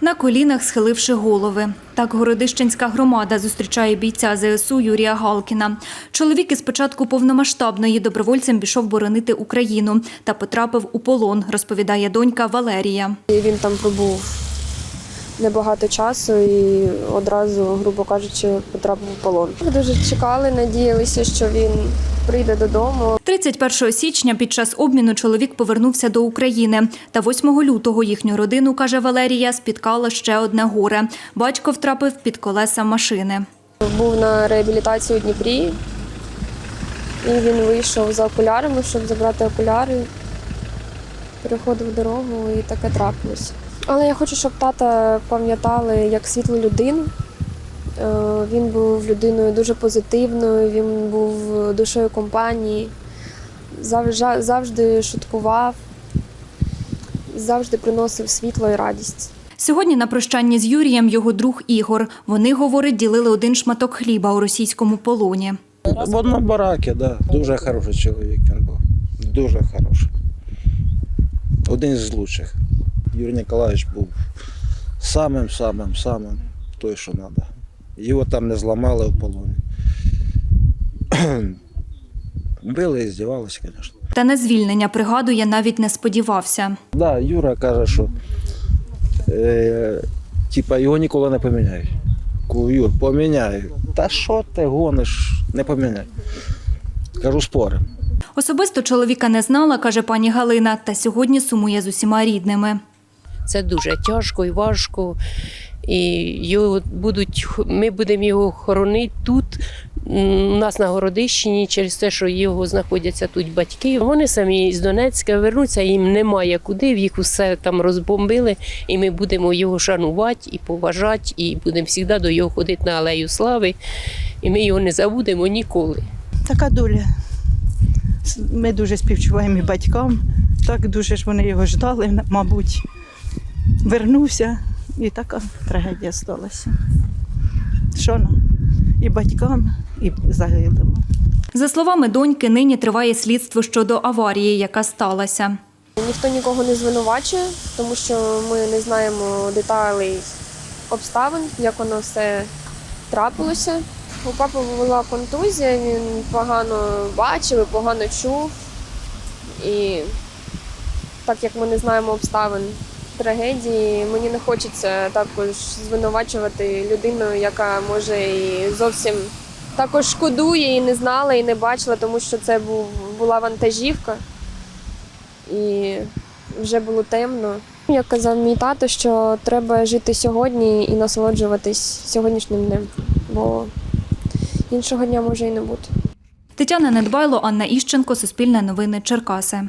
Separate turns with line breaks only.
На колінах схиливши голови. Так Городищенська громада зустрічає бійця ЗСУ Юрія Галкіна. Чоловік із початку повномасштабної добровольцем пішов боронити Україну та потрапив у полон, розповідає донька Валерія.
Він там пробув небагато часу і одразу, грубо кажучи, потрапив в полон. Дуже чекали, надіялися, що він прийде додому.
31 січня під час обміну чоловік повернувся до України. Та 8 лютого їхню родину, каже Валерія, спіткало ще одне горе. Батько втрапив під колеса машини.
Був на реабілітації у Дніпрі, і він вийшов за окулярами, щоб забрати окуляри. Переходив дорогу і таке трапилось. Але я хочу, щоб тата пам'ятали як світлу людину. Е, Він був людиною дуже позитивною, він був душою компанії, завжди, завжди шуткував, завжди приносив світло і радість.
Сьогодні на прощанні з Юрієм його друг Ігор. Вони, говорить, ділили один шматок хліба у російському полоні.
В одному баракі, да. Дуже хороший чоловік він був. Дуже хороший. Один з лучших. Юрій Ніколаївич був самим, самим, самим той, що треба. Його там не зламали в полоні. Били і здівалися, звісно.
Та на звільнення, пригадує, навіть не сподівався.
Да, Юра каже, що е, типа його ніколи не поміняють. Кажу, Юр, поміняю. Та що ти гониш, не поміняй. Кажу, спорим.
Особисто чоловіка не знала, каже пані Галина, та сьогодні сумує з усіма рідними.
Це дуже тяжко і важко. І його будуть, ми будемо його хоронити тут, у нас на Городищині, через те, що його знаходяться тут батьки. Вони самі з Донецька вернуться, їм немає куди, їх усе там розбомбили, і ми будемо його шанувати і поважати, і будемо завжди до його ходити на алею слави. І ми його не забудемо ніколи.
Така доля. Ми дуже співчуваємо і батькам. Так дуже ж вони його ждали, мабуть. Вернувся і така трагедія сталася. Що нам? І батькам, і загиблим.
За словами доньки, нині триває слідство щодо аварії, яка сталася.
Ніхто нікого не звинувачує, тому що ми не знаємо деталей обставин, як воно все трапилося. У папи була контузія, він погано бачив, і погано чув. І так як ми не знаємо обставин трагедії, мені не хочеться також звинувачувати людину, яка може і зовсім також шкодує і не знала, і не бачила, тому що це була вантажівка і вже було темно. Як казав мій тато, що треба жити сьогодні і насолоджуватись сьогоднішнім днем, бо іншого дня може і не бути.
Тетяна Недбайло, Анна Іщенко, Суспільне новини, Черкаси.